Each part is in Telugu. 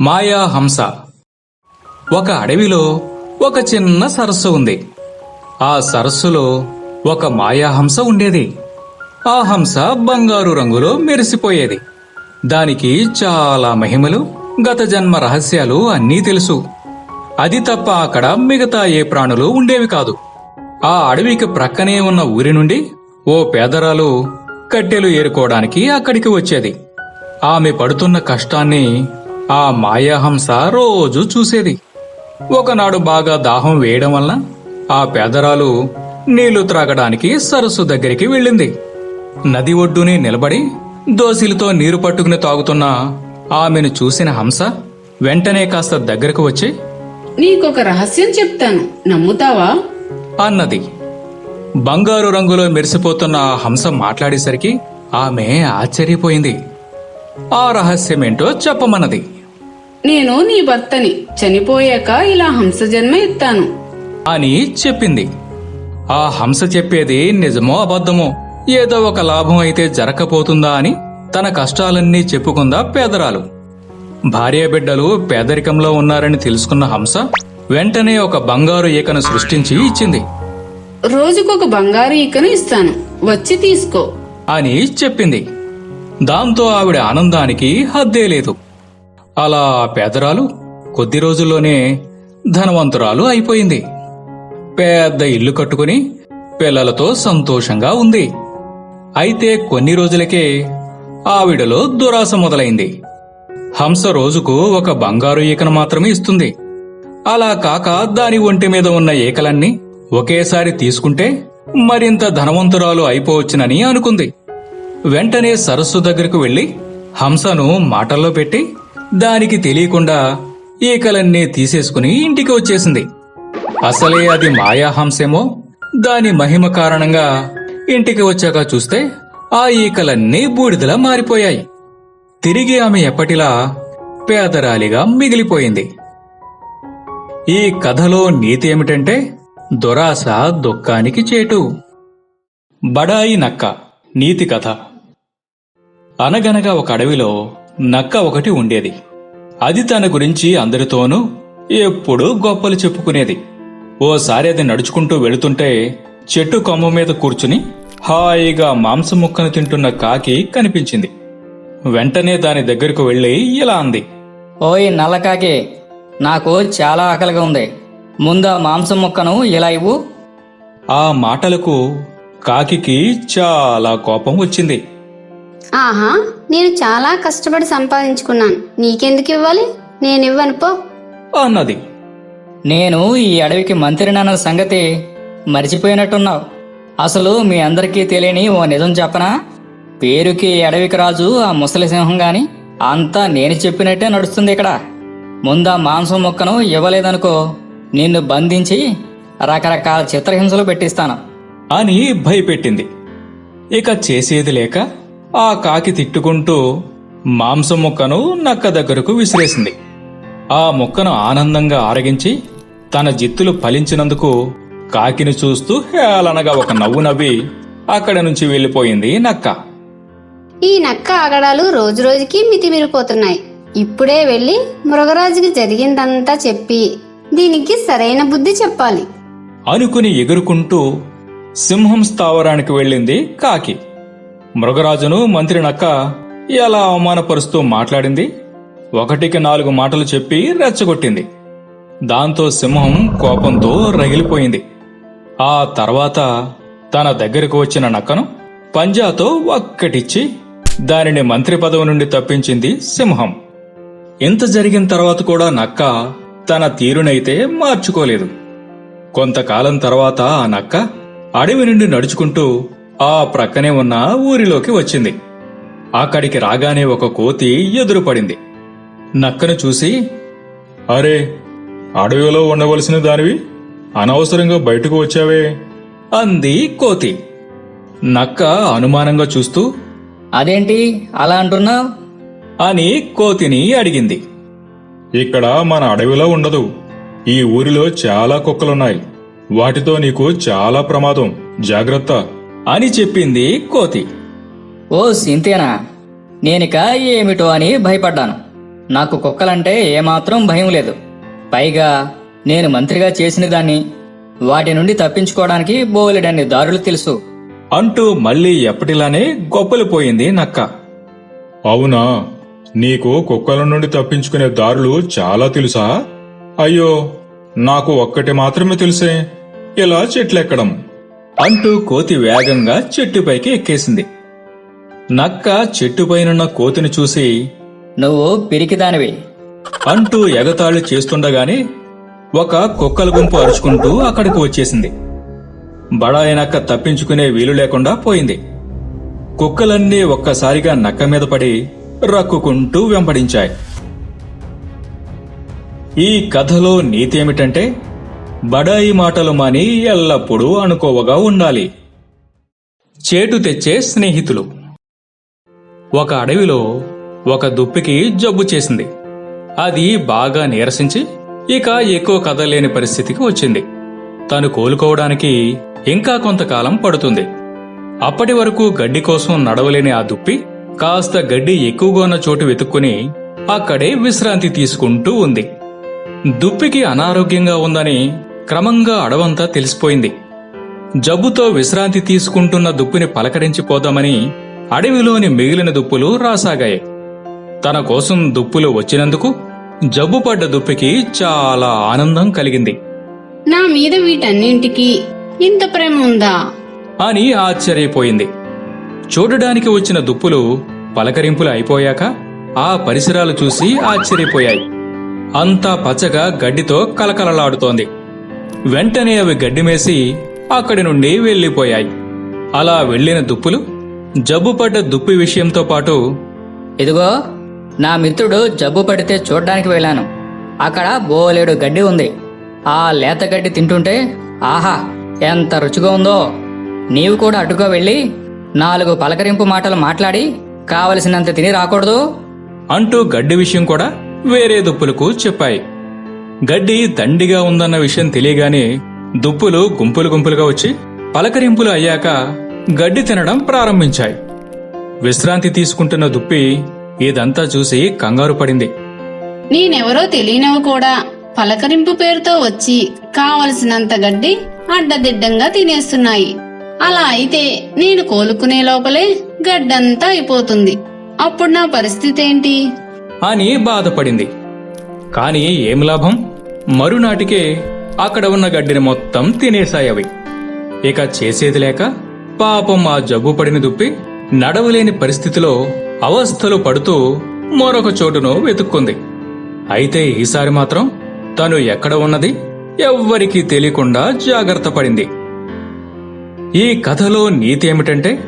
మాయా హంస. ఒక అడవిలో ఒక చిన్న సరస్సు ఉంది. ఆ సరస్సులో ఒక మాయాహంస ఉండేది. ఆ హంస బంగారు రంగులో మెరిసిపోయేది. దానికి చాలా మహిమలు గత జన్మ రహస్యాలు అన్నీ తెలుసు. అది తప్ప అక్కడ మిగతా ఏ ప్రాణులు ఉండేవి కాదు. ఆ అడవికి ప్రక్కనే ఉన్న ఊరి నుండి ఓ పేదరాలు కట్టెలు ఏరుకోవడానికి అక్కడికి వచ్చేది. ఆమె పడుతున్న కష్టాన్ని ఆ మాయాహంస రోజు చూసేది. ఒకనాడు బాగా దాహం వేయడం వలన ఆ పేదరాలు నీళ్ళు త్రాగడానికి సరస్సు దగ్గరికి వెళ్ళింది. నది ఒడ్డునే నిలబడి దోసిలతో నీరు పట్టుకుని తాగుతున్న ఆమెను చూసిన హంస వెంటనే కాస్త దగ్గరకు వచ్చి నీకొక రహస్యం చెప్తాను. నమ్ముతావా? అన్నది. బంగారు రంగులో మెరిసిపోతున్న ఆ హంస మాట్లాడేసరికి ఆమె ఆశ్చర్యపోయింది. ఆ రహస్యమేంటో చెప్పమన్నది. నేను నీ భర్తని చనిపోయాక ఇలా హంస జన్మ ఎత్తాను. అని చెప్పింది. ఆ హంస చెప్పేది నిజమో అబద్ధమో ఏదో ఒక లాభం అయితే జరగపోతుందా అని తన కష్టాలన్నీ చెప్పుకుందా పేదరాలు. భార్యాబిడ్డలు పేదరికంలో ఉన్నారని తెలుసుకున్న హంస వెంటనే ఒక బంగారు ఈకను సృష్టించి ఇచ్చింది. రోజుకొక బంగారు ఈకను ఇస్తాను. వచ్చి తీసుకో. అని చెప్పింది. దాంతో ఆవిడ ఆనందానికి హద్దే లేదు. అలా పేదరాలు కొద్ది రోజుల్లోనే ధనవంతురాలు అయిపోయింది. పెద్ద ఇల్లు కట్టుకుని పిల్లలతో సంతోషంగా ఉంది. అయితే కొన్ని రోజులకే ఆవిడలో దురాశ మొదలైంది. హంస రోజుకు ఒక బంగారు ఈకను మాత్రమే ఇస్తుంది. అలా కాక దాని ఒంటి మీద ఉన్న ఈకలన్నీ ఒకేసారి తీసుకుంటే మరింత ధనవంతురాలు అయిపోవచ్చునని అనుకుంది. వెంటనే సరస్సు దగ్గరకు వెళ్ళి హంసను మాటల్లో పెట్టి దానికి తెలియకుండా ఈకలన్నీ తీసేసుకుని ఇంటికి వచ్చేసింది. అసలే అది మాయాహంసేమో? దాని మహిమ కారణంగా ఇంటికి వచ్చాక చూస్తే ఆ ఈకలన్నీ బూడిదలా మారిపోయాయి. తిరిగి ఆమె ఎప్పటిలా పేదరాలిగా మిగిలిపోయింది. ఈ కథలో నీతి ఏమిటంటే దురాశ దుఃఖానికి చేటు. బడాయి నక్క నీతి కథ. అనగనగా ఒక అడవిలో నక్క ఒకటి ఉండేది. అది తన గురించి అందరితోనూ ఎప్పుడూ గొప్పలు చెప్పుకునేది. ఓసారి అది నడుచుకుంటూ వెళుతుంటే చెట్టు కొమ్మ మీద కూర్చుని హాయిగా మాంసం ముక్కను తింటున్న కాకి కనిపించింది. వెంటనే దాని దగ్గరకు వెళ్ళి ఇలా అంది. ఓయ్ నల్లకాకి నాకు చాలా ఆకలిగా ఉంది. ముందు ఆ మాంసం ముక్కను ఇలా ఇవ్వు. ఆ మాటలకు కాకికి చాలా కోపం వచ్చింది. ఆహా నేను చాలా కష్టపడి సంపాదించుకున్నాను. నీకెందుకు ఇవ్వాలి? నేను ఇవ్వను పో. అన్నది. నేను ఈ అడవికి మంత్రినన్న సంగతి మర్చిపోయినట్టున్నావు. అసలు మీ అందరికీ తెలియని ఓ నిజం చెప్పనా? పేరుకి ఈ అడవికి రాజు ఆ ముసలి సింహం గాని అంతా నేను చెప్పినట్టే నడుస్తుంది ఇక్కడ. ముందా మాంసం ముక్కను ఇవ్వలేదనుకో నిన్ను బంధించి రకరకాల చిత్రహింసలు పెట్టిస్తాను. అని భయపెట్టింది. ఇక చేసేది లేక ఆ కాకి తిట్టుకుంటూ మాంసం ముక్కను నక్క దగ్గరకు విసిరేసింది. ఆ ముక్కను ఆనందంగా ఆరగించి తన జిత్తులు ఫలించినందుకు కాకిని చూస్తూ హేళనగా ఒక నవ్వు నవ్వి అక్కడి నుంచి వెళ్ళిపోయింది నక్క. ఈ నక్క ఆగడాలు రోజు రోజుకి మితిమిరిపోతున్నాయి. ఇప్పుడే వెళ్ళి మృగరాజుకి జరిగిందంతా చెప్పి దీనికి సరైన బుద్ధి చెప్పాలి. అనుకుని ఎగురుకుంటూ సింహం స్థావరానికి వెళ్ళింది కాకి. మృగరాజును మంత్రి నక్క ఎలా అవమానపరుస్తూ మాట్లాడింది? ఒకటికి నాలుగు మాటలు చెప్పి రెచ్చగొట్టింది. దాంతో సింహం కోపంతో రగిలిపోయింది. ఆ తర్వాత తన దగ్గరకు వచ్చిన నక్కను పంజాతో ఒక్కటిచ్చి దానిని మంత్రి పదవి నుండి తప్పించింది సింహం. ఇంత జరిగిన తర్వాత కూడా నక్క తన తీరునైతే మార్చుకోలేదు. కొంతకాలం తర్వాత ఆ నక్క అడవి నుండి నడుచుకుంటూ ఆ ప్రక్కనే ఉన్న ఊరిలోకి వచ్చింది. అక్కడికి రాగానే ఒక కోతి ఎదురుపడింది. నక్కను చూసి అరే అడవిలో ఉండవలసిన దానివి? అనవసరంగా బయటకు వచ్చావే. అంది కోతి. నక్క అనుమానంగా చూస్తూ అదేంటి? అలా అంటున్నావు? అని కోతిని అడిగింది. ఇక్కడ మన అడవిలో ఉండదు. ఈ ఊరిలో చాలా కుక్కలున్నాయి. వాటితో నీకు చాలా ప్రమాదం. జాగ్రత్త. అని చెప్పింది కోతి. ఓ సింతేనా నేనిక ఏమిటో అని భయపడ్డాను. నాకు కుక్కలంటే ఏమాత్రం భయం లేదు. పైగా నేను మంత్రిగా చేసిన దాన్ని వాటి నుండి తప్పించుకోవడానికి బోలెడన్ని దారులు తెలుసు. అంటూ మళ్ళీ ఎప్పటిలానే గొప్పలిపోయింది నక్క. అవునా నీకు కుక్కల నుండి తప్పించుకునే దారులు చాలా తెలుసా? అయ్యో నాకు ఒక్కటి మాత్రమే తెలుసే ఇలా చెట్లెక్కడం. అంటూ కోతి వేగంగా చెట్టుపైకి ఎక్కేసింది. నక్క చెట్టుపైనున్న కోతిని చూసి నువ్వు పిరికిదానివి. అంటూ ఎగతాళి చేస్తుండగానే ఒక కుక్కల గుంపు అరుచుకుంటూ అక్కడికి వచ్చేసింది. బడాయి నక్క తప్పించుకునే వీలు లేకుండా పోయింది. కుక్కలన్నీ ఒక్కసారిగా నక్క మీద పడి రక్కుకుంటూ వెంబడించాయి. ఈ కథలో నీతి ఏమిటంటే బడాయి మాటలు మాని ఎల్లప్పుడూ అనుకోవగా ఉండాలి. చేటు తెచ్చే స్నేహితులు. ఒక అడవిలో ఒక దుప్పికి జబ్బు చేసింది. అది బాగా నీరసించి ఇక ఎక్కువ కదలేని పరిస్థితికి వచ్చింది. తను కోలుకోవడానికి ఇంకా కొంతకాలం పడుతుంది. అప్పటి వరకు గడ్డి కోసం నడవలేని ఆ దుప్పి కాస్త గడ్డి ఎక్కువగా ఉన్న చోటు వెతుక్కుని అక్కడే విశ్రాంతి తీసుకుంటూ ఉంది. దుప్పికి అనారోగ్యంగా ఉందని క్రమంగా అడవంతా తెలిసిపోయింది. జబ్బుతో విశ్రాంతి తీసుకుంటున్న దుప్పిని పలకరించి పోదామని అడవిలోని మిగిలిన దుప్పులు రాసాగాయి. తన కోసం దుప్పులు వచ్చినందుకు జబ్బుపడ్డ దుప్పికి చాలా ఆనందం కలిగింది. నా మీద వీటన్నింటికి ఇంత ప్రేమ ఉందా? అని ఆశ్చర్యపోయింది. చూడడానికి వచ్చిన దుప్పులు పలకరింపులు అయిపోయాక ఆ పరిసరాలు చూసి ఆశ్చర్యపోయాయి. అంతా పచ్చగా గడ్డితో కలకలలాడుతోంది. వెంటనే అవి గడ్డిమేసి అక్కడి నుండి వెళ్ళిపోయాయి అలా వెళ్ళిన దుప్పులు జబ్బుపడ్డ దుప్పి విషయంతో పాటు ఇదిగో నా మిత్రుడు జబ్బు పడితే చూడ్డానికి వెళ్ళాను. అక్కడ బోలేడు గడ్డి ఉంది. ఆ లేత గడ్డి తింటుంటే ఆహా ఎంత రుచిగా ఉందో. నీవు కూడా అటుగా వెళ్ళి నాలుగు పలకరింపు మాటలు మాట్లాడి కావలసినంత తిని రాకూడదు. అంటూ గడ్డి విషయం కూడా వేరే దుప్పులకు చెప్పాయి. గడ్డి దండిగా ఉందన్న విషయం తెలియగానే దుప్పులు గుంపులు గుంపులుగా వచ్చి పలకరింపులు అయ్యాక గడ్డి తినడం ప్రారంభించాయి. విశ్రాంతి తీసుకుంటున్న దుప్పి ఇదంతా చూసి కంగారు పడింది. నేనెవరో తెలియనవి కూడా. పలకరింపు పేరుతో వచ్చి కావలసినంత గడ్డి అడ్డదిడ్డంగా తినేస్తున్నాయి. అలా అయితే నేను కోలుకునే లోపలే గడ్డంతా అయిపోతుంది. అప్పుడు నా పరిస్థితి ఏంటి? అని బాధపడింది. కాని ఏం లాభం? మరునాటికే అక్కడ ఉన్న గడ్డిని మొత్తం తినేశాయవి. ఇక చేసేది లేక పాపం ఆ జబ్బు పడిన దుప్పి నడవలేని పరిస్థితిలో అవస్థలు పడుతూ మరొక చోటును వెతుక్కుంది. అయితే ఈసారి మాత్రం తను ఎక్కడ ఉన్నది ఎవ్వరికీ తెలియకుండా జాగ్రత్త పడింది. ఈ కథలో నీతి ఏమిటంటే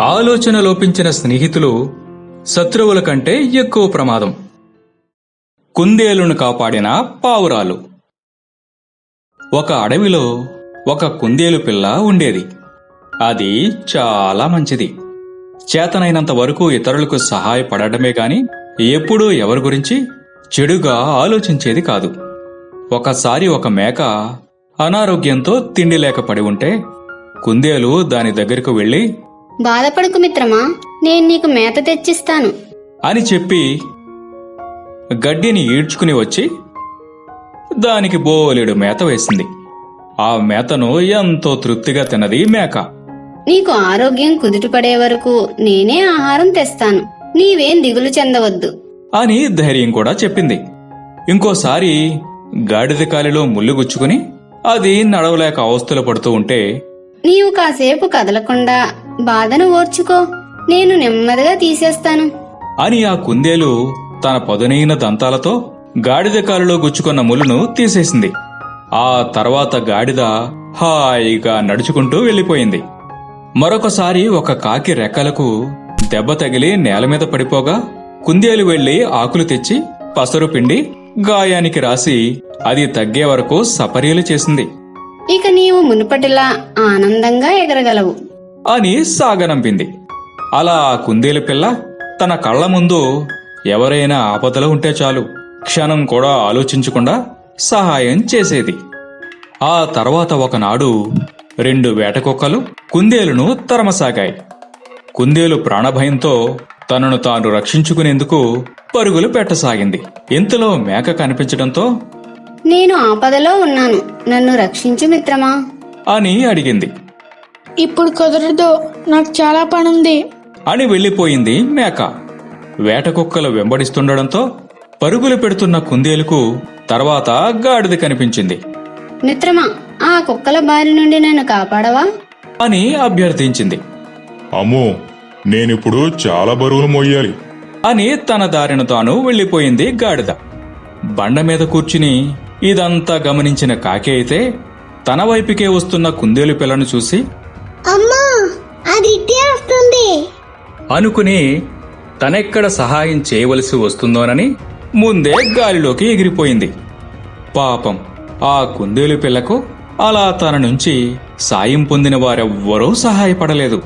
ఆలోచన లోపించిన స్నేహితులు శత్రువుల కంటే ఎక్కువ ప్రమాదం. కుందేలును కాపాడిన పావురాలు. ఒక అడవిలో ఒక కుందేలు పిల్ల ఉండేది. అది చాలా మంచిది. చేతనైనంత వరకు ఇతరులకు సహాయపడటమే గాని ఎప్పుడూ ఎవరి గురించి చెడుగా ఆలోచించేది కాదు. ఒకసారి ఒక మేక అనారోగ్యంతో తిండి లేక పడి ఉంటే కుందేలు దాని దగ్గరకు వెళ్ళి బాధపడకు మిత్రమా నేను నీకు మేత తెచ్చిస్తాను. అని చెప్పి గడ్డిని ఈడ్చుకుని వచ్చి దానికి బోలెడు మేత వేసింది. ఆ మేతను ఎంతో తృప్తిగా తిన్నది మేక. నీకు ఆరోగ్యం కుదుటపడే వరకు నేనే ఆహారం తెస్తాను. నీవేం దిగులు చెందవద్దు. అని ధైర్యం కూడా చెప్పింది. ఇంకోసారి గాడిద కాలిలో ముళ్ళు గుచ్చుకుని అది నడవలేక అవస్థలు పడుతూ ఉంటే నీవు కాసేపు కదలకుండా బాధను ఓర్చుకో. నేను నెమ్మదిగా తీసేస్తాను. అని ఆ కుందేలు తన పదునైన దంతాలతో గాడిద కాలులో గుచ్చుకున్న ముళ్ళును తీసేసింది. ఆ తర్వాత గాడిద హాయిగా నడుచుకుంటూ వెళ్ళిపోయింది మరొకసారి ఒక కాకి రెక్కలకు దెబ్బ తగిలి నేల మీద పడిపోగా కుందేలు వెళ్ళి ఆకులు తెచ్చి పసరు పిండి గాయానికి రాసి అది తగ్గే వరకు సపర్యలు చేసింది. ఇక నీవు మునుపటిలా ఆనందంగా ఎగరగలవు. అని సాగనంపింది. అలా కుందేలు పిల్ల తన కళ్ళ ముందు ఎవరైనా ఆపదలో ఉంటే చాలు. క్షణం కూడా ఆలోచించకుండా సహాయం చేసేది. ఆ తర్వాత ఒకనాడు రెండు వేటకుక్కలు కుందేలును తరమసాగాయి. కుందేలు ప్రాణభయంతో తనను తాను రక్షించుకునేందుకు పరుగులు పెట్టసాగింది. ఇంతలో మేక కనిపించడంతో నేను ఆపదలో ఉన్నాను. నన్ను రక్షించు మిత్రమా? అని అడిగింది. ఇప్పుడు కుదరదు. నాకు చాలా పనుంది. అని వెళ్ళిపోయింది మేక. వేట కుక్కలు వెంబడిస్తుండడంతో పరుగులు పెడుతున్న కుందేలుకు తర్వాత గాడిద కనిపించింది. మిత్రమా ఆ కుక్కల బారి నుండి నన్ను కాపాడవా? అని అభ్యర్థించింది. అమ్మో నేనిప్పుడు చాలా బరువులు మోయాలి. అని తన దారిన తాను వెళ్ళిపోయింది గాడిద. బండ మీద కూర్చుని ఇదంతా గమనించిన కాకి అయితే తన వైపుకే వస్తున్న కుందేలు పిల్లను చూసి అమ్మా అది అనుకుని తనెక్కడ సహాయం చేయవలసి వస్తుందోనని ముందే గాలిలోకి ఎగిరిపోయింది. పాపం ఆ కుందేలు పిల్లకు అలా తన నుంచి సాయం పొందిన వారెవ్వరూ సహాయపడలేదు.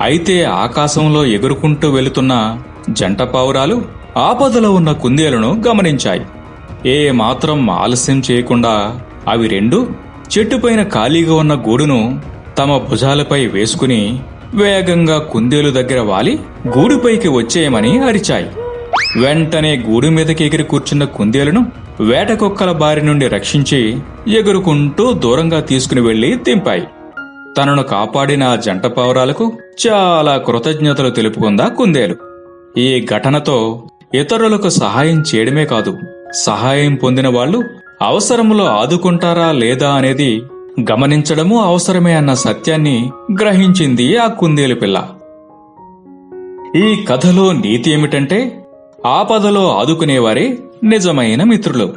అయితే ఆకాశంలో ఎగురుకుంటూ వెళుతున్న జంట పావురాలు ఆపదలో ఉన్న కుందేలను గమనించాయి. ఏ మాత్రం ఆలస్యం చేయకుండా అవి రెండు చెట్టుపైన ఖాళీగా ఉన్న గూడును తమ భుజాలపై వేసుకుని వేగంగా కుందేలు దగ్గర వాలి గూడుపైకి వచ్చేయమని అరిచాయి. వెంటనే గూడు మీదకి ఎగిరి కూర్చున్న కుందేలును వేటకొక్కల బారి నుండి రక్షించి ఎగురుకుంటూ దూరంగా తీసుకుని వెళ్ళి దింపాయి. తనను కాపాడిన ఆ జంట పావురాలకు చాలా కృతజ్ఞతలు తెలుపుకుందా కుందేలు. ఈ ఘటనతో ఇతరులకు సహాయం చేయడమే కాదు సహాయం పొందిన వాళ్ళు అవసరంలో ఆదుకుంటారా లేదా అనేది గమనించడము అవసరమే అన్న సత్యాన్ని గ్రహించింది ఆ కుందేలు పిల్ల. ఈ కథలో నీతి ఏమిటంటే ఆపదలో ఆదుకునేవారే నిజమైన మిత్రులు.